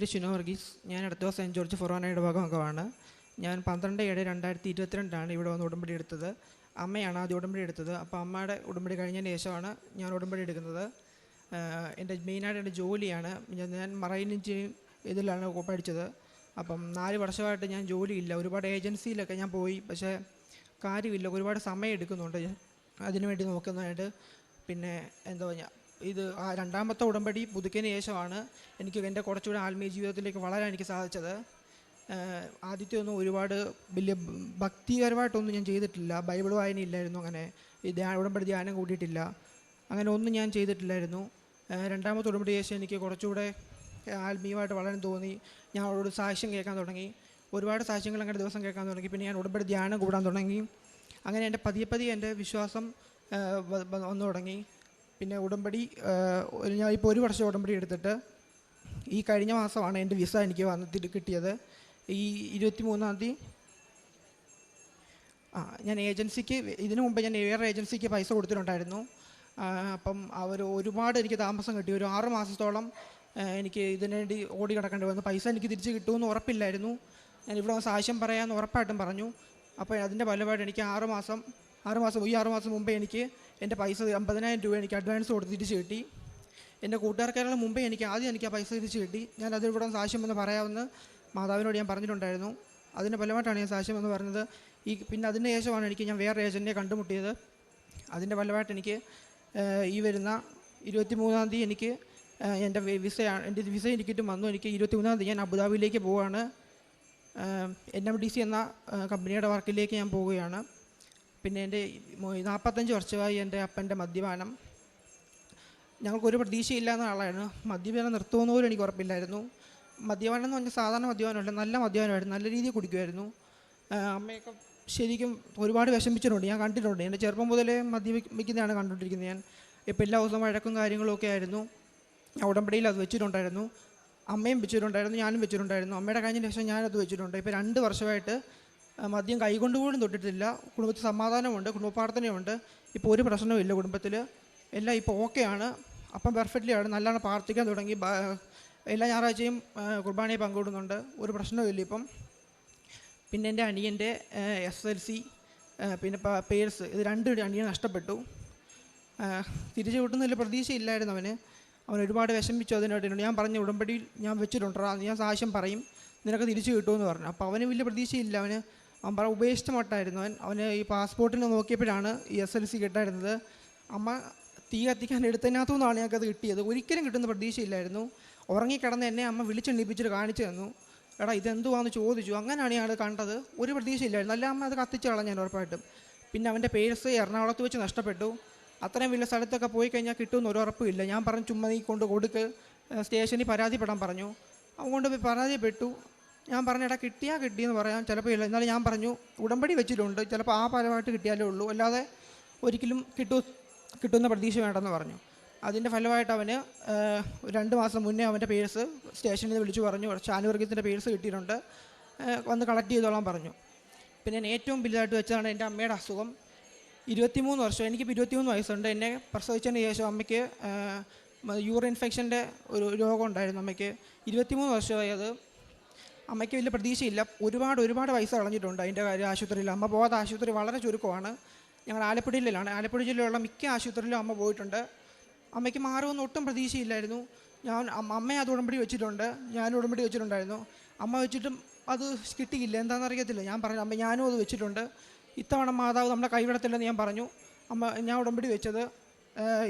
പേര് ഷിനോ വർഗീസ് ഞാൻ അടുത്ത സെന്റ് ജോർജ് ഫൊറോനയുടെ അംഗമാണ് ഞാൻ പന്ത്രണ്ട് ഏഴ് രണ്ടായിരത്തി ഇരുപത്തിരണ്ടാണ് ഇവിടെ വന്ന് ഉടമ്പടി എടുത്തത്. അമ്മയാണ് ആദ്യം ഉടമ്പടി എടുത്തത്. അപ്പോൾ അമ്മയുടെ ഉടമ്പടി കഴിഞ്ഞതിന് ശേഷമാണ് ഞാൻ ഉടമ്പടി എടുക്കുന്നത്. എന്റെ മെയിനായിട്ട് എന്റെ ജോലിയാണ്. ഞാൻ- മറൈൻ എഞ്ചിനീയറിംഗ് ഇതിലാണ് പഠിച്ചത്. അപ്പം നാല് വർഷമായിട്ട് ഞാൻ ജോലിയില്ല. ഒരുപാട് ഏജൻസിയിലൊക്കെ ഞാൻ പോയി. പക്ഷേ കാര്യമില്ല. ഒരുപാട് സമയം എടുക്കുന്നുണ്ട്. അതിനുവേണ്ടി നോക്കുന്നതായിട്ട്. പിന്നെ എന്താ ഇത് ആ രണ്ടാമത്തെ ഉടമ്പടി പുതുക്കിയതിന് ശേഷമാണ് എനിക്ക് എന്റെ കുറച്ചുകൂടെ ആത്മീയ ജീവിതത്തിലേക്ക് വളരാൻ എനിക്ക് സാധിച്ചത്. ആദ്യത്തെയൊന്നും ഒരുപാട് വലിയ ഭക്തിപരമായിട്ടൊന്നും ഞാൻ ചെയ്തിട്ടില്ല. ബൈബിൾ വായനയില്ലായിരുന്നു അങ്ങനെ. ഈ ധ്യാന ഉടമ്പടി ധ്യാനം കൂട്ടിയിട്ടില്ല. അങ്ങനെ ഒന്നും ഞാൻ ചെയ്തിട്ടില്ലായിരുന്നു. രണ്ടാമത്തെ ഉടമ്പടി ശേഷം എനിക്ക് കുറച്ചുകൂടെ ആത്മീയമായിട്ട് വളരാൻ തോന്നി. ഞാൻ അവരോട് സാക്ഷ്യം കേൾക്കാൻ തുടങ്ങി. ഒരുപാട് സാക്ഷ്യങ്ങൾ അങ്ങനെ ദിവസം കേൾക്കാൻ തുടങ്ങി. പിന്നെ ഞാൻ ഉടമ്പടി ധ്യാനം കൂടാൻ തുടങ്ങി. അങ്ങനെ എന്റെ പതിയെ പതിയെ എന്റെ വിശ്വാസം വന്നു തുടങ്ങി. പിന്നെ ഉടമ്പടി ഞാൻ ഇപ്പോൾ ഒരു വർഷം ഉടമ്പടി എടുത്തിട്ട് ഈ കഴിഞ്ഞ മാസമാണ് എന്റെ വിസ എനിക്ക് വന്നിട്ട് കിട്ടിയത്. ഈ ഇരുപത്തി മൂന്നാം തീയതി ആ ഞാൻ ഏജൻസിക്ക് ഇതിനു മുമ്പ് ഞാൻ വേറെ ഏജൻസിക്ക് പൈസ കൊടുത്തിട്ടുണ്ടായിരുന്നു. അപ്പം അവർ ഒരുപാട് എനിക്ക് താമസം കിട്ടി. ഒരു ആറ് മാസത്തോളം എനിക്ക് ഇതിനു വേണ്ടി ഓടി കിടക്കേണ്ടി വന്നു. പൈസ എനിക്ക് തിരിച്ച് കിട്ടുമെന്ന് ഉറപ്പില്ലായിരുന്നു. ഞാൻ ഇവിടെ സാക്ഷ്യം പറയാമെന്ന് ഉറപ്പായിട്ടും പറഞ്ഞു. അപ്പോൾ അതിന്റെ ഫലമായിട്ട് എനിക്ക് ആറ് മാസം ആറ് മാസം ഈ ആറ് മാസം മുമ്പേ എനിക്ക് എന്റെ പൈസ അമ്പതിനായിരം രൂപ എനിക്ക് അഡ്വാൻസ് കൊടുത്ത് തിരിച്ച് കിട്ടി എന്റെ കൂട്ടുകാർക്കാരുടെ മുമ്പേ എനിക്ക് ആദ്യം എനിക്ക് ആ പൈസ തിരിച്ച് കിട്ടി ഞാൻ അതിൽ ഇവിടെ സാക്ഷ്യം എന്ന് പറയാമെന്ന് മാതാവിനോട് ഞാൻ പറഞ്ഞിട്ടുണ്ടായിരുന്നു. അതിന്റെ ഫലമായിട്ടാണ് ഞാൻ സാക്ഷ്യം എന്ന് പറഞ്ഞത്. ഈ പിന്നെ അതിന് ശേഷമാണ് എനിക്ക് ഞാൻ വേറെ ഏജന്റിനെ കണ്ടുമുട്ടിയത്. അതിന്റെ ഫലമായിട്ട് എനിക്ക് ഈ വരുന്ന ഇരുപത്തി മൂന്നാം തീയതി എനിക്ക് എന്റെ വിസ എന്റെ വിസ എനിക്കിട്ടും വന്നു. എനിക്ക് ഇരുപത്തി മൂന്നാം തീയതി ഞാൻ അബുദാബിയിലേക്ക് പോവുകയാണ് എൻ എം ഡി സി എന്ന കമ്പനിയുടെ വർക്കിലേക്ക് ഞാൻ പോവുകയാണ്. പിന്നെ എന്റെ നാൽപ്പത്തഞ്ച് വർഷമായി എന്റെ അപ്പന്റെ മദ്യപാനം. ഞങ്ങൾക്കൊരു പ്രതീക്ഷയില്ല എന്ന ആളായിരുന്നു. മദ്യപാനം നിർത്തുമെന്ന് പോലും എനിക്ക് ഉറപ്പില്ലായിരുന്നു. മദ്യപാനം എന്ന് പറഞ്ഞാൽ സാധാരണ മദ്യപാനമല്ല നല്ല മദ്യപാനമായിരുന്നു. നല്ല രീതിയിൽ കുടിക്കുമായിരുന്നു. അമ്മയൊക്കെ ശരിക്കും ഒരുപാട് വിഷമിച്ചിട്ടുണ്ട്. ഞാൻ കണ്ടിട്ടുണ്ട്. എന്റെ ചെറുപ്പം മുതലേ മദ്യപിക്കുന്നതാണ് കണ്ടുകൊണ്ടിരിക്കുന്നത് ഞാൻ. ഇപ്പം എല്ലാ ദിവസവും വഴക്കും കാര്യങ്ങളൊക്കെ ആയിരുന്നു. ഉടമ്പടിയിൽ അത് വെച്ചിട്ടുണ്ടായിരുന്നു. അമ്മയും വെച്ചിട്ടുണ്ടായിരുന്നു ഞാനും വെച്ചിട്ടുണ്ടായിരുന്നു. അമ്മയുടെ കഴിഞ്ഞ ശേഷം ഞാനത് വെച്ചിട്ടുണ്ട്. ഇപ്പോൾ രണ്ട് വർഷമായിട്ട് മദ്യം കൈകൊണ്ട് പോലും തൊട്ടിട്ടില്ല. കുടുംബത്തിൽ സമാധാനമുണ്ട് കുടുംബ പ്രാർത്ഥനയുണ്ട് ഇപ്പോൾ ഒരു പ്രശ്നവുമില്ല കുടുംബത്തിൽ. എല്ലാം ഇപ്പോൾ ഓക്കെയാണ് അപ്പം പെർഫെക്റ്റ്ലി ആണ്. നല്ലോണം പ്രാർത്ഥിക്കാൻ തുടങ്ങി. എല്ലാ ഞായറാഴ്ചയും കുർബാനയെ പങ്കിടുന്നുണ്ട് ഒരു പ്രശ്നവുമില്ല ഇപ്പം. പിന്നെ എന്റെ അനിയന്റെ എസ് എൽ സി പിന്നെ പേഴ്സ്. ഇത് രണ്ട് അനിയൻ നഷ്ടപ്പെട്ടു. തിരിച്ചു കിട്ടുന്നതിൽ പ്രതീക്ഷയില്ലായിരുന്നു അവന്. അവൻ ഒരുപാട് വിഷമിച്ചു അതിനായിട്ട് ഞാൻ പറഞ്ഞ ഉടമ്പടിയിൽ ഞാൻ വെച്ചിട്ടുണ്ടോ. ഞാൻ സാക്ഷ്യം പറയും. നിനക്ക് തിരിച്ചു കിട്ടുമെന്ന് പറഞ്ഞു. അപ്പോൾ അവന് വലിയ പ്രതീക്ഷയില്ല. അവന് അവൻ പറ ഉപേക്ഷിച്ച മട്ടായിരുന്നു അവൻ. അവന് ഈ പാസ്പോർട്ടിന് നോക്കിയപ്പോഴാണ് ഈ എസ് എൽ സി കിട്ടായിരുന്നത്. അമ്മ തീ കത്തിക്കാൻ എടുത്തതിനകത്തു നിന്നാണ് ഞങ്ങൾക്കത് കിട്ടിയത്. ഒരിക്കലും കിട്ടുന്ന പ്രതീക്ഷയില്ലായിരുന്നു. ഉറങ്ങിക്കിടന്ന് എന്നെ അമ്മ വിളിച്ചെണ്ണിപ്പിച്ചിട്ട് കാണിച്ചു തന്നു. എടാ ഇതെന്തുവാന്ന് ചോദിച്ചു. അങ്ങനെയാണ് ഞാൻ കണ്ടത്. ഒരു പ്രതീക്ഷയില്ലായിരുന്നു. അല്ല അമ്മ അത് കത്തിച്ചു ഞാൻ ഉറപ്പായിട്ടും. പിന്നെ അവന്റെ പേഴ്സ് എറണാകുളത്ത് വെച്ച് നഷ്ടപ്പെട്ടു. അത്രയും വലിയ സ്ഥലത്തൊക്കെ പോയി കഴിഞ്ഞാൽ കിട്ടുമെന്ന് ഒരു ഉറപ്പില്ല ഞാൻ പറഞ്ഞു ചുമ്മാ നീ കൊണ്ട് കൊടുക്ക്. സ്റ്റേഷനിൽ പരാതിപ്പെടാൻ പറഞ്ഞു. അവൻ കൊണ്ട് പരാതിപ്പെട്ടു. ഞാൻ പറഞ്ഞു എടാ കിട്ടിയാൽ കിട്ടിയെന്ന് പറയാം. ചിലപ്പോൾ ഇല്ല എന്നാലും ഞാൻ പറഞ്ഞു ഉടമ്പടി വെച്ചിട്ടുണ്ട്. ചിലപ്പോൾ ആ ഫലമായിട്ട് കിട്ടിയാലേ ഉള്ളൂ. അല്ലാതെ ഒരിക്കലും കിട്ടൂ കിട്ടുന്ന പ്രതീക്ഷ വേണ്ടെന്ന് പറഞ്ഞു. അതിന്റെ ഫലമായിട്ട് അവന് രണ്ട് മാസം മുന്നേ അവന്റെ പേഴ്സ് സ്റ്റേഷനിൽ നിന്ന് വിളിച്ചു പറഞ്ഞു. ഷാനുവർഗീയത്തിന്റെ പേഴ്സ് കിട്ടിയിട്ടുണ്ട്. വന്ന് കളക്ട് ചെയ്തോളാൻ പറഞ്ഞു. പിന്നെ ഏറ്റവും വലുതായിട്ട് വെച്ചതാണ് എന്റെ അമ്മയുടെ അസുഖം. ഇരുപത്തിമൂന്ന് വർഷം എനിക്കിപ്പോൾ ഇരുപത്തിമൂന്ന് വയസ്സുണ്ട്. എന്നെ പ്രസവിച്ചതിന് ശേഷം അമ്മയ്ക്ക് യൂറിൻ ഇൻഫെക്ഷന്റെ ഒരു രോഗം ഉണ്ടായിരുന്നു അമ്മയ്ക്ക്. ഇരുപത്തിമൂന്ന് വർഷമായി അത് അമ്മയ്ക്ക് വലിയ പ്രതീക്ഷയില്ല. ഒരുപാട് ഒരുപാട് പൈസ കളഞ്ഞിട്ടുണ്ട് അതിന്റെ കാര്യം ആശുപത്രിയിൽ. അമ്മ പോകാത്ത ആശുപത്രി വളരെ ചുരുക്കമാണ്. ഞങ്ങൾ ആലപ്പുഴ ജില്ലയിലാണ്. ആലപ്പുഴ ജില്ലയിലുള്ള മിക്ക ആശുപത്രിയിലും അമ്മ പോയിട്ടുണ്ട്. അമ്മയ്ക്ക് മാറുമെന്ന് ഒട്ടും പ്രതീക്ഷയില്ലായിരുന്നു. ഞാൻ അമ്മയെ അത് ഉടമ്പടി വെച്ചിട്ടുണ്ട്. ഞാനും ഉടമ്പടി വെച്ചിട്ടുണ്ടായിരുന്നു. അമ്മ വെച്ചിട്ടും അത് കിട്ടിയില്ല. എന്താണെന്ന് അറിയത്തില്ല. ഞാൻ പറഞ്ഞു അമ്മ ഞാനും അത് വെച്ചിട്ടുണ്ട്. ഇത്തവണ മാതാവ് നമ്മളെ കൈവിടത്തില്ലെന്ന് ഞാൻ പറഞ്ഞു. അമ്മ ഞാൻ ഉടമ്പടി വെച്ചത്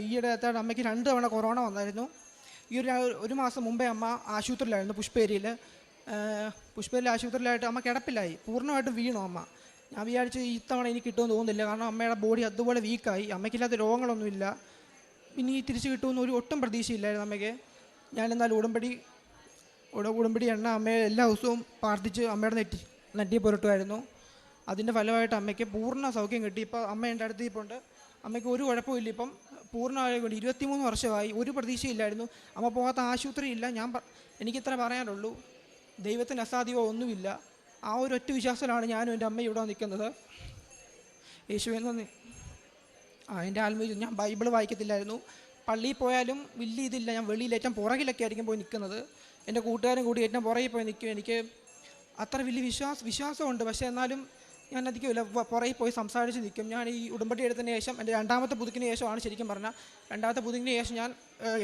ഈയിടെ എത്താണ്ട് അമ്മയ്ക്ക് രണ്ട് തവണ കൊറോണ വന്നായിരുന്നു. ഈ ഒരു ഒരു മാസം മുമ്പേ അമ്മ ആശുപത്രിയിലായിരുന്നു പുഷ്പേരിയിൽ. പുഷ്പേരിയിൽ ആശുപത്രിയിലായിട്ട് അമ്മ കിടപ്പിലായി. പൂർണമായിട്ടും വീണു അമ്മ. ഞാൻ വിചാരിച്ചു ഇത്തവണ എനിക്ക് കിട്ടുമെന്ന് തോന്നുന്നില്ല. കാരണം അമ്മയുടെ ബോഡി അതുപോലെ വീക്കായി അമ്മയ്ക്കില്ലാത്ത രോഗങ്ങളൊന്നുമില്ല. ഇനി തിരിച്ചു കിട്ടുമെന്ന് ഒരു ഒട്ടും പ്രതീക്ഷയില്ലായിരുന്നു അമ്മയ്ക്ക്. ഞാൻ എന്നാൽ ഉടമ്പടി ഉട ഉടമ്പടി എണ്ണ അമ്മയെ എല്ലാ ദിവസവും പ്രാർത്ഥിച്ച് അമ്മയുടെ നെറ്റി നെറ്റിയെ പുരട്ടുമായിരുന്നു. അതിന്റെ ഫലമായിട്ട് അമ്മയ്ക്ക് പൂർണ സൗഖ്യം കിട്ടി. ഇപ്പോൾ അമ്മ എന്റെ അടുത്ത് ഇപ്പോൾ ഉണ്ട് അമ്മയ്ക്ക് ഒരു കുഴപ്പമില്ല ഇപ്പം പൂർണമായി കൊണ്ട് ഇരുപത്തിമൂന്ന് വർഷമായി ഒരു പ്രതീക്ഷയില്ലായിരുന്നു. അമ്മ പോകാത്ത ആശുപത്രി ഇല്ല ഞാൻ എനിക്ക് എനിക്കിത്ര പറയാനുള്ളൂ. ദൈവത്തിന് അസാധ്യമോ ഒന്നുമില്ല. ആ ഒരു ഒറ്റ വിശ്വാസത്തിലാണ് ഞാനും എന്റെ അമ്മയും ഇവിടെ നിൽക്കുന്നത്. യേശുവെ നന്ദി. ആ എന്റെ ആത്മീയ ഞാൻ ബൈബിൾ വായിക്കത്തില്ലായിരുന്നു. പള്ളിയിൽ പോയാലും വലിയ ഇതില്ല. ഞാൻ വെളിയിൽ ഏറ്റവും പുറകിലൊക്കെ ആയിരിക്കും പോയി നിൽക്കുന്നത്. എന്റെ കൂട്ടുകാരും കൂടി ഏറ്റവും പുറകിൽ പോയി നിൽക്കും. എനിക്ക് അത്ര വലിയ വിശ്വാസം വിശ്വാസമുണ്ട്. പക്ഷേ എന്നാലും ഞാൻ അധികമില്ല പുറകിൽ പോയി സംസാരിച്ച് നിൽക്കും. ഞാൻ ഈ ഉടമ്പടി എടുത്തതിന് ശേഷം എന്റെ രണ്ടാമത്തെ പുതുക്കിന് ശേഷമാണ് ശരിക്കും പറഞ്ഞാൽ രണ്ടാമത്തെ പുതുക്കിന് ശേഷം ഞാൻ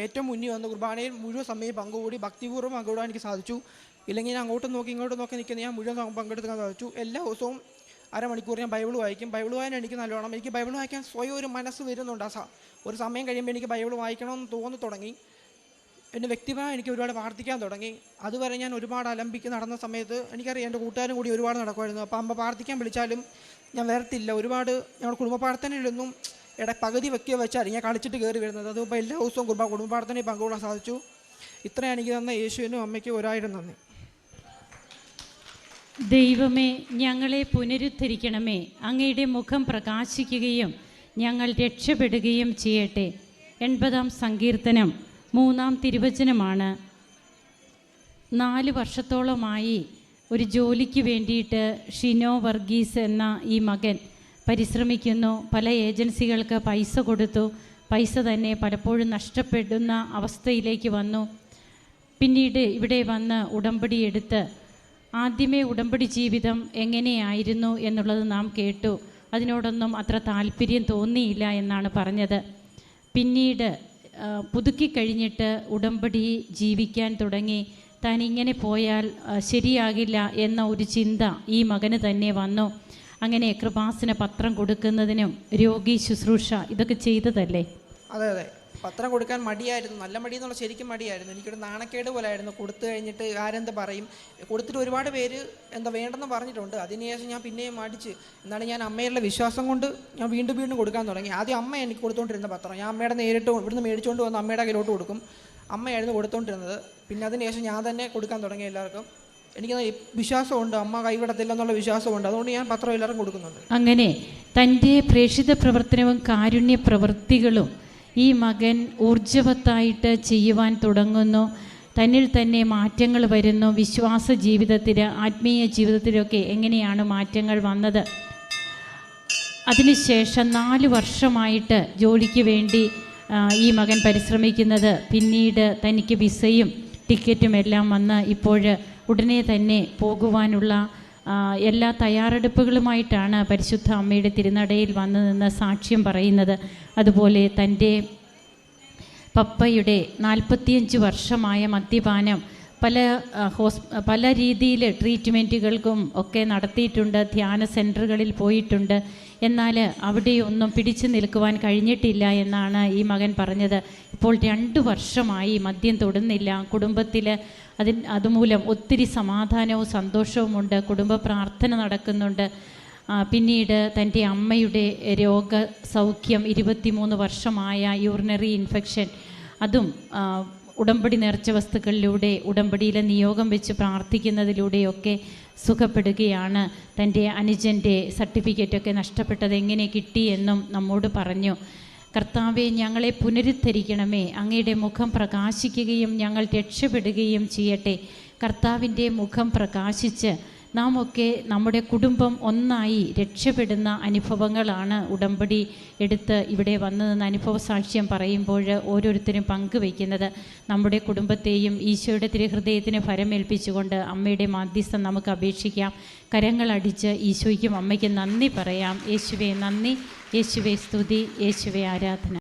ഏറ്റവും മുന്നിൽ വന്ന് കുർബാനയിൽ മുഴുവൻ സമയം പങ്കുകൂടി ഭക്തിപൂർവം പങ്കുകൂടാൻ എനിക്ക് സാധിച്ചു. ഇല്ലെങ്കിൽ ഞാൻ അങ്ങോട്ട് നോക്കി ഇങ്ങോട്ട് നോക്കി നിൽക്കുന്ന ഞാൻ മുഴുവൻ പങ്കെടുക്കാൻ സാധിച്ചു എല്ലാ ദിവസവും അരമണിക്കൂർ ഞാൻ ബൈബിൾ വായിക്കും. ബൈബിൾ വായന എനിക്ക് നല്ലോണം. എനിക്ക് ബൈബിൾ വായിക്കാൻ സ്വയം ഒരു മനസ്സ് വരുന്നുണ്ട് ആ ഒരു സമയം കഴിയുമ്പോൾ എനിക്ക് ബൈബിൾ വായിക്കണമെന്ന് തോന്നി തുടങ്ങി. എന്റെ വ്യക്തിപരമായി എനിക്ക് ഒരുപാട് പ്രാർത്ഥിക്കാൻ തുടങ്ങി. അതുവരെ ഞാൻ ഒരുപാട് അലമ്പിക്ക് നടന്ന സമയത്ത് എനിക്കറിയാം എന്റെ കൂട്ടുകാരും കൂടി ഒരുപാട് നടക്കുമായിരുന്നു. അപ്പോൾ അമ്മ പ്രാർത്ഥിക്കാൻ വിളിച്ചാലും ഞാൻ വരത്തില്ല. ഒരുപാട് ഞങ്ങളുടെ കുടുംബ പ്രാർത്ഥനയിലൊന്നും ഇട പകുതി വെക്കുക വെച്ചാൽ ഞാൻ കളിച്ചിട്ട് കയറി വരുന്നത്. അതിപ്പോൾ എല്ലാ ദിവസവും കുടുംബ കുടുംബ പ്രാർത്ഥനയിൽ പങ്കുകൊള്ളാൻ സാധിച്ചു. ഇത്രയാണ് എനിക്ക് തന്ന യേശുവിനും അമ്മയ്ക്കും ഒരായിരം നന്ദി. ദൈവമേ ഞങ്ങളെ പുനരുദ്ധരിക്കണമേ. അങ്ങയുടെ മുഖം പ്രകാശിക്കുകയും ഞങ്ങൾ രക്ഷപ്പെടുകയും ചെയ്യട്ടെ. എൺപതാം സങ്കീർത്തനം മൂന്നാം തിരുവചനമാണ്. നാല് വർഷത്തോളമായി ഒരു ജോലിക്ക് വേണ്ടിയിട്ട് ഷിനോ വർഗീസ് എന്ന ഈ മകൻ പരിശ്രമിക്കുന്നു. പല ഏജൻസികൾക്ക് പൈസ കൊടുത്തു. പൈസ തന്നെ പലപ്പോഴും നഷ്ടപ്പെടുന്ന അവസ്ഥയിലേക്ക് വന്നു. പിന്നീട് ഇവിടെ വന്ന് ഉടമ്പടി എടുത്ത് ആദ്യമേ ഉടമ്പടി ജീവിതം എങ്ങനെയായിരുന്നു എന്നുള്ളത് നാം കേട്ടു. അതിനോടൊന്നും അത്ര താല്പര്യം തോന്നിയില്ല എന്നാണ് പറഞ്ഞത്. പിന്നീട് പുതുക്കി കഴിഞ്ഞിട്ട് ഉടമ്പടി ജീവിക്കാൻ തുടങ്ങി. താൻ ഇങ്ങനെ പോയാൽ ശരിയാകില്ല എന്ന ഒരു ചിന്ത ഈ മകന് തന്നെ വന്നു. അങ്ങനെ കൃപാസന പത്രം കൊടുക്കുന്നതിനും രോഗി ശുശ്രൂഷ ഇതൊക്കെ ചെയ്തതല്ലേ? അതെ അതെ. പത്രം കൊടുക്കാൻ മടിയായിരുന്നു. നല്ല മടി എന്നുള്ള ശരിക്കും മടിയായിരുന്നു. എനിക്കൊരു നാണക്കേട് പോലെ ആയിരുന്നു കൊടുത്തു കഴിഞ്ഞിട്ട് ആരെന്ത് പറയും? കൊടുത്തിട്ട് ഒരുപാട് പേര് എന്താ വേണ്ടെന്ന് പറഞ്ഞിട്ടുണ്ട്. അതിനുശേഷം ഞാൻ പിന്നെയും മടിച്ച് എന്നാലും ഞാൻ അമ്മയുടെ വിശ്വാസം കൊണ്ട് ഞാൻ വീണ്ടും വീണ്ടും കൊടുക്കാൻ തുടങ്ങി. ആദ്യം അമ്മ എനിക്ക് കൊടുത്തുകൊണ്ടിരുന്ന പത്രം. ഞാൻ അമ്മയുടെ നേരിട്ട് ഇവിടുന്ന് മേടിച്ചുകൊണ്ട് വന്ന് അമ്മയുടെ കയ്യിലോട്ട് കൊടുക്കും. അമ്മയായിരുന്നു കൊടുത്തുകൊണ്ടിരുന്നത് പിന്നെ അതിനുശേഷം ഞാൻ തന്നെ കൊടുക്കാൻ തുടങ്ങി എല്ലാവർക്കും. എനിക്ക് വിശ്വാസമുണ്ട്. അമ്മ കൈവിടത്തില്ല എന്നുള്ള വിശ്വാസമുണ്ട്. അതുകൊണ്ട് ഞാൻ പത്രം എല്ലാവർക്കും കൊടുക്കുന്നുണ്ട്. അങ്ങനെ തന്റെ പ്രേക്ഷിത പ്രവർത്തനവും കാരുണ്യ പ്രവൃത്തികളും ഈ മകൻ ഊർജവത്തായിട്ട് ചെയ്യുവാൻ തുടങ്ങുന്നു. തന്നിൽ തന്നെ മാറ്റങ്ങൾ വരുന്നു. വിശ്വാസ ജീവിതത്തിൽ ആത്മീയ ജീവിതത്തിലൊക്കെ എങ്ങനെയാണ് മാറ്റങ്ങൾ വന്നത്? അതിനുശേഷം നാല് വർഷമായിട്ട് ജോലിക്ക് വേണ്ടി ഈ മകൻ പരിശ്രമിക്കുന്നത്. പിന്നീട് തനിക്ക് വിസയും ടിക്കറ്റും എല്ലാം വന്ന് ഇപ്പോൾ ഉടനെ തന്നെ പോകുവാനുള്ള എല്ലാ തയ്യാറെടുപ്പുകളുമായിട്ടാണ് പരിശുദ്ധ അമ്മയുടെ തിരുനടയിൽ വന്നു നിന്ന് സാക്ഷ്യം പറയുന്നത്. അതുപോലെ തന്റെ പപ്പയുടെ നാൽപ്പത്തിയഞ്ച് വർഷമായ മദ്യപാനം പല ഹോസ് പല രീതിയിൽ ട്രീറ്റ്മെന്റുകൾക്കും ഒക്കെ നടത്തിയിട്ടുണ്ട് ധ്യാന സെന്ററുകളിൽ പോയിട്ടുണ്ട്. എന്നാൽ അവിടെയൊന്നും പിടിച്ചു നിൽക്കുവാൻ കഴിഞ്ഞിട്ടില്ല എന്നാണ് ഈ മകൻ പറഞ്ഞത്. ഇപ്പോൾ രണ്ട് വർഷമായി മദ്യം തൊടുന്നില്ല. കുടുംബത്തിൽ അതിൻ അതുമൂലം ഒത്തിരി സമാധാനവും സന്തോഷവും ഉണ്ട് കുടുംബ പ്രാർത്ഥന നടക്കുന്നുണ്ട്. പിന്നീട് തന്റെ അമ്മയുടെ രോഗ സൗഖ്യം ഇരുപത്തിമൂന്ന് വർഷമായ യൂറിനറി ഇൻഫെക്ഷൻ അതും ഉടമ്പടി നേർച്ച വസ്തുക്കളിലൂടെ ഉടമ്പടിയിലെ നിയോഗം വെച്ച് പ്രാർത്ഥിക്കുന്നതിലൂടെയൊക്കെ സുഖപ്പെടുകയാണ്. തന്റെ അനുജന്റെ സർട്ടിഫിക്കറ്റൊക്കെ നഷ്ടപ്പെട്ടത് എങ്ങനെ കിട്ടിയെന്നും നമ്മോട് പറഞ്ഞു. കർത്താവെ ഞങ്ങളെ പുനരുദ്ധരിക്കണമേ. അങ്ങയുടെ മുഖം പ്രകാശിക്കുകയും ഞങ്ങൾ രക്ഷപ്പെടുകയും ചെയ്യട്ടെ. കർത്താവിന്റെ മുഖം പ്രകാശിച്ച് നാം ഒക്കെ നമ്മുടെ കുടുംബം ഒന്നായി രക്ഷപ്പെടുന്ന അനുഭവങ്ങളാണ് ഉടമ്പടി എടുത്ത് ഇവിടെ വന്നു നിന്ന് അനുഭവ സാക്ഷ്യം പറയുമ്പോൾ ഓരോരുത്തരും പങ്കുവയ്ക്കുന്നത്. നമ്മുടെ കുടുംബത്തെയും ഈശോയുടെ തിരുഹൃദയത്തിന് ഫരമേൽപ്പിച്ചുകൊണ്ട് അമ്മയുടെ മാധ്യസ്ഥം നമുക്ക് അപേക്ഷിക്കാം. കരങ്ങളടിച്ച് ഈശോയ്ക്കും അമ്മയ്ക്കും നന്ദി പറയാം. യേശുവെ നന്ദി. യേശുവെ സ്തുതി. യേശുവെ ആരാധന.